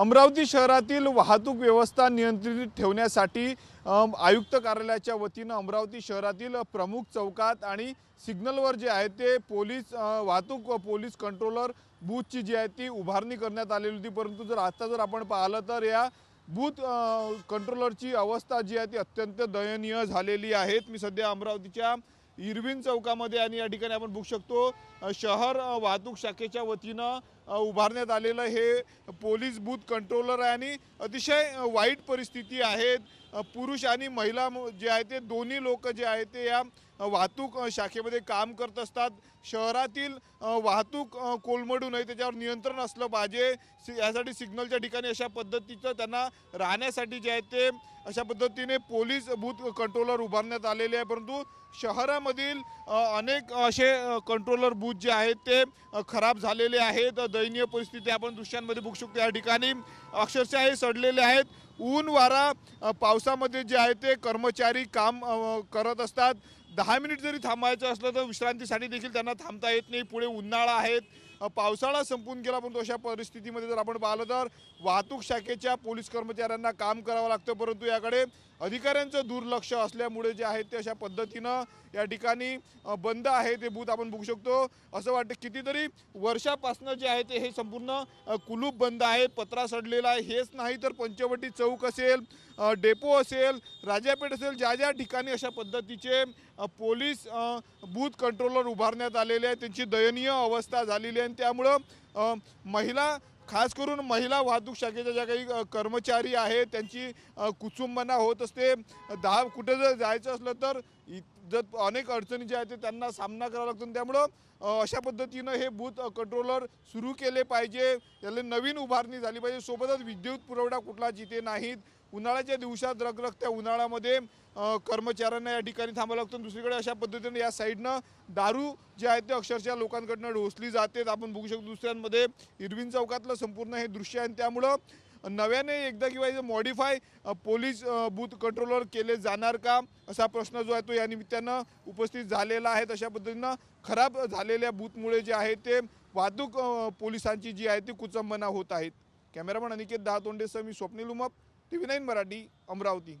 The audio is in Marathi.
अमरावती शहरातील वाहतूक व्यवस्था नियंत्रित ठेवण्यासाठी आयुक्त कार्यालयाच्या वतीनं अमरावती शहरातील प्रमुख चौकात आणि सिग्नलवर जे आहे ते पोलीस वाहतूक व पोलीस कंट्रोलर बूथची जी आहे ती उभारणी करण्यात आलेली होती. परंतु जर आता जर आपण पाहिलं तर या बूथ कंट्रोलरची अवस्था जी आहे ती अत्यंत दयनीय झालेली आहेत. मी सध्या अमरावतीच्या इरविन चौकामध्ये आणि या ठिकाणी आपण बघू शकतो शहर वाहतूक शाखेच्या वतीनं उभारण्यात आलेलं हे पोलीस बूथ कंट्रोलर आहे आणि अतिशय वाईट परिस्थिती आहेत. पुरुष आणि महिला जे आहे ते दोन्ही लोक जे आहे ते या वाहतूक शाखेमध्ये काम करत असतात. शहरातील वाहतूक कोलमडू नये त्याच्यावर नियंत्रण असलं पाहिजे. सि- यासाठी सिग्नलच्या ठिकाणी अशा पद्धतीचं त्यांना राहण्यासाठी जे आहे ते अशा पद्धतीने पोलीस बूथ कंट्रोलर उभारण्यात आलेले आहे. परंतु शहरामधील अनेक असे कंट्रोलर बूथ जे आहेत ते खराब झालेले आहेत. दयनीय परिस्थिती आपण दृश्यांमध्ये बघू शकतो या ठिकाणी. अक्षरशः हे सडलेले आहेत. ऊन वारा पावसामध्ये जे आहे ते कर्मचारी काम करत असतात. दहा मिनिट जरी थांबायचं असलं तर विश्रांतीसाठी देखील त्यांना थांबता येत नाही. पुढे उन्हाळा आहेत पावसाळा संपून गेला परंतु अशा परिस्थितीमध्ये जर आपण पाहिलं तर वाहतूक शाखेच्या पोलीस कर्मचाऱ्यांना काम करावं लागतं परंतु याकडे अधिकाऱ्यांचं दुर्लक्ष असल्यामुळे जे आहे ते अशा पद्धतीनं या ठिकाणी बंद आहे ते बूथ आपण बघू शकतो. असं वाटतं कितीतरी वर्षापासनं जे आहे ते हे संपूर्ण कुलूप बंद आहे पत्रा सडलेला आहे. हेच नाही तर पंचवटी चौक असेल डेपो असेल राजापेठ असेल ज्या ज्या ठिकाणी अशा पद्धतीचे पोलीस बूथ कंट्रोलर उभारण्यात आलेले आहेत त्यांची दयनीय अवस्था झालेली आहे. आणि त्यामुळं महिला खास करून महिला वाहतूक शाखेच्या ज्या काही कर्मचारी आहेत त्यांची कुचुंबना होत असते. दहा कुठे जर जायचं असलं तर इ- जर अनेक अडचणी ज्या आहेत त्यांना सामना करावा लागतो त्यामुळं अशा पद्धतीनं हे बूथ कंट्रोलर सुरू केले पाहिजे. त्याला नवीन उभारणी झाली पाहिजे. सोबतच विद्युत पुरवठा कुठला जिथे नाहीत. उन्हाळ्याच्या दिवसात रखरखत्या उन्हाळ्यामध्ये कर्मचाऱ्यांना या ठिकाणी थांबावं लागतं. दुसरीकडे अशा पद्धतीने या साईडनं दारू जे आहेत ते अक्षरशः लोकांकडनं ढोसली जाते आपण बघू शकतो दुसऱ्यांमध्ये इरविन चौकातलं संपूर्ण हे दृश्य आहे आणि त्यामुळं नव्याने एकदा किंवा मॉडीफाय पोलीस बूथ कंट्रोलर केले जाणार का? असा प्रश्न जो आहे तो या निमित्तानं उपस्थित झालेला आहे. तशा पद्धतीनं खराब झालेल्या बूथमुळे जे आहे ते वाहतूक पोलिसांची जी आहे ती कुचंबना होत आहेत. कॅमेरामन अनिकेत दहा तोंडेसह मी Swapnil Umap T V nine Marathi Amravati.